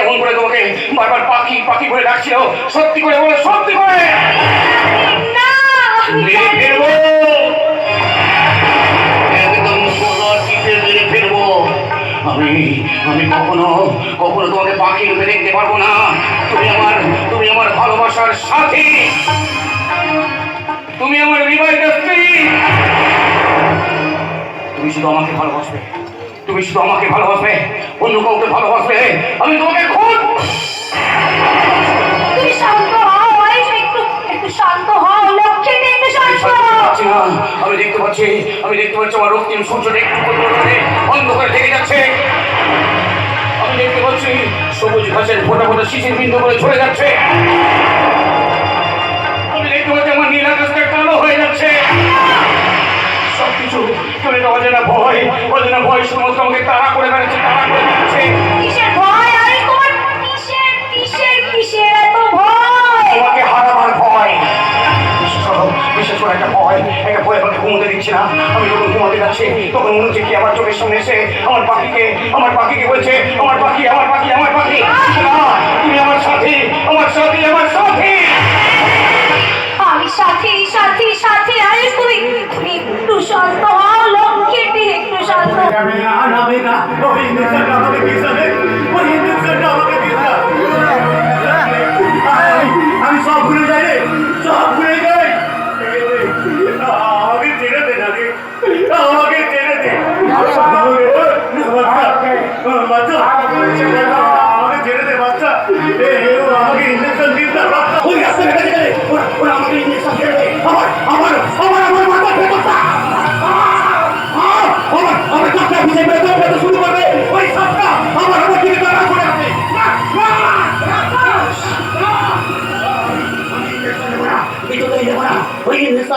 কেমন করে তোমাকে বারবার পাখি পাখি করে ডাকছিল সত্যি করে বলে, সত্যি করে! আমি আমি কখনো কখনো তোমাকে পাখি রূপে দেখতে পারব না। তুমি আমার তুমি আমার ভালোবাসার সাথী। তুমি আমার বিবাহিত স্ত্রী। তুমি শুধু আমাকে ভালোবাসবে। তুমি শুধু আমাকে ভালোবাসবে অন্য কাউকে ভালোবাসবে আমি তোমাকে খুব তুমি শান্ত হও একটু একটু শান্ত হও লক্ষ্মীটি একটু শান্ত হও। আমি দেখতে পাচ্ছি আমি দেখতে পাচ্ছি আমার রক্তিম সূর্যটা একটু পরিবর্তনে অন্ধকারে থেকে যাচ্ছে। আমি দেখতে পাচ্ছি সবুজ ঘাসের ফোটা ফোটা শিশির বিন্দু করে ঝরে যাচ্ছে। আমি দেখতে পাচ্ছি আমার নীল আকাশটা কালো হয়ে যাচ্ছে। একটা অজানা ভয়। অজানা ভয় সমস্ত আমাকে তাড়া করে বেড়াচ্ছে তাড়া করে বেড়াচ্ছে তোমাকে হারাবার ভয়। বিশেষ করো, একটা ভয় একটা ভয় আমাকে ঘুমোতে দিচ্ছে না। আমি যখন ঘুমাতে যাচ্ছি তখন মনে হচ্ছে কি আমার চোখের সামনে এসে আমার পাখিকে আমার পাখিকে বলছে আমার পাখি আমার পাখি আমার পাখি তুমি আমার সাথী আমার সাথী আমার সাথী। আমি সাথী।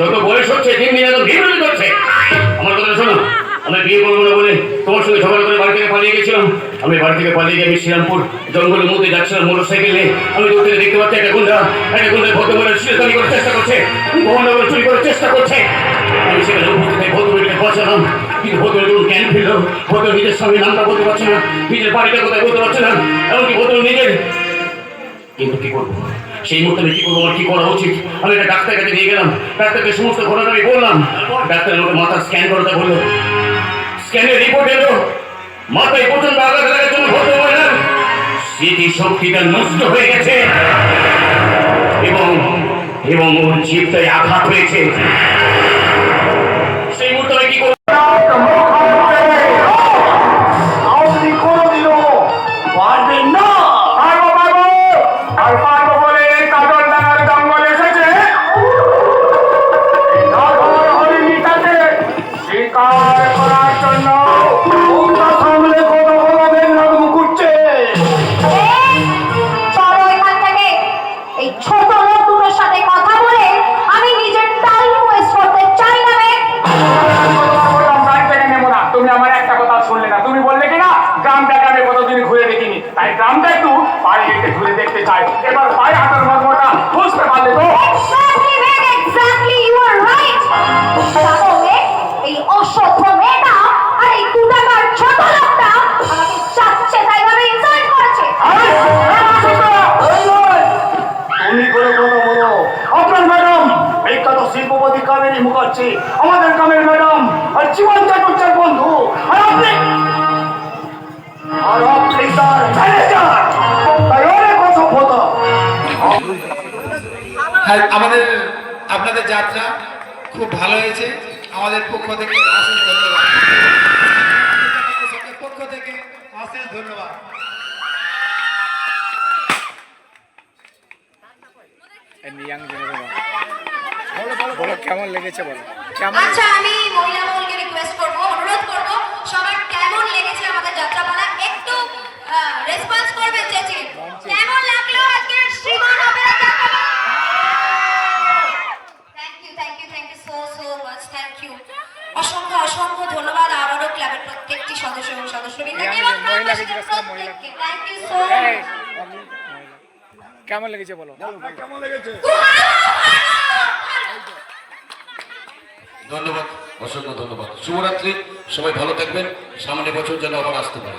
যত বয়স হচ্ছে, দিন দিন এত বিরোধী করছে আমার কথা শোনো, আমি বিয়ে করব না বলে তোমার সঙ্গে ঝগড়া করে বাড়ি থেকে পালিয়ে গেছিলাম। আমি বাড়ি থেকে পালিয়ে গিয়ে আমি শ্রীরামপুর জঙ্গলের মধ্যে যাচ্ছিলাম মোটর সাইকেল আমি দূর থেকে দেখতে পাচ্ছি একটা গুন্ডা একটা গুন্ডা ভদ্রমের শিরদানি করার চেষ্টা করছে গহনগর চুরি করার চেষ্টা করছে। আমি সেখানে উপস্থিত হয়ে ভদ্রমেরকে বাঁচালাম কিন্তু ভদ্রের কোনো জ্ঞান ফিরল ভদ্র নিজের সঙ্গে নামটা বলতে পারছে না। নিজের বাড়িটা কোথায় বলতে পারছে না। এমনকি ভদ্র নিজের কিন্তু কি করব? সেই মুহূর্তে আমি কি করব? আমার কি করা উচিত? আমি একটা ডাক্তার কাছে নিয়ে গেলাম। ডাক্তারকে সমস্ত ঘটনা আমি বললাম। ডাক্তার আমাকে মাথা স্ক্যান করতে বলল। স্ক্যানের রিপোর্ট এলো। মাথায় প্রচণ্ড আঘাত লাগার জন্য ভর্তি হলেন স্মৃতি শক্তিটা নষ্ট হয়ে গেছে। এবং এবং ওর জীবটায় আঘাত হয়েছে। শুনলে না। তুমি বললে কি না গ্রামটাকে আমি কতদিন ঘুরে দেখিনি। তাই গ্রামটা একটু পায়ে হেঁটে ঘুরে দেখতে চাই। এবার পায়ে হাঁটার মর্মটা বুঝতে পারলে তো এই অসভ্য মেয়েটা আর এই দু টাকার ছোট লোকটা আমাকে চাচ্ছে তাই ভাবে ইনসাল্ট করেছে তুমি করে কত বড় আপনার ম্যাডাম বিখ্যাত শিল্পপতি কাবেরী মুখার্জি আর আমাদের আপনাদের যাত্রা খুব ভালো হয়েছে। আমাদের পক্ষ থেকে অশেষ ধন্যবাদ। পক্ষ থেকে অশেষ ধন্যবাদ। ইয়াং বলো বলো বলো কেমন লেগেছে বলো? কেমন আচ্ছা আমি মহিলা মহলকে রিকোয়েস্ট করব অনুরোধ করব সবার কেমন লেগেছে আমাদের যাত্রাপালা? একটু রেসপন্স করবেন চেঁচে কেমন লাগল আজকের শ্রীমান অপেরা যাত্রাপালা thank you thank you thank you so so much thank you অসংখ্য অসংখ্য ধন্যবাদ আবারও ক্লাবের প্রত্যেকটি সদস্য এবং এবং। থ্যাংক ইউ সো এই, কেমন লেগেছে বলো? ধন্যবাদ অসংখ্য ধন্যবাদ। শুভরাত্রি সবাই ভালো থাকবেন। সামনে বছর যেন আবার আসতে পারে।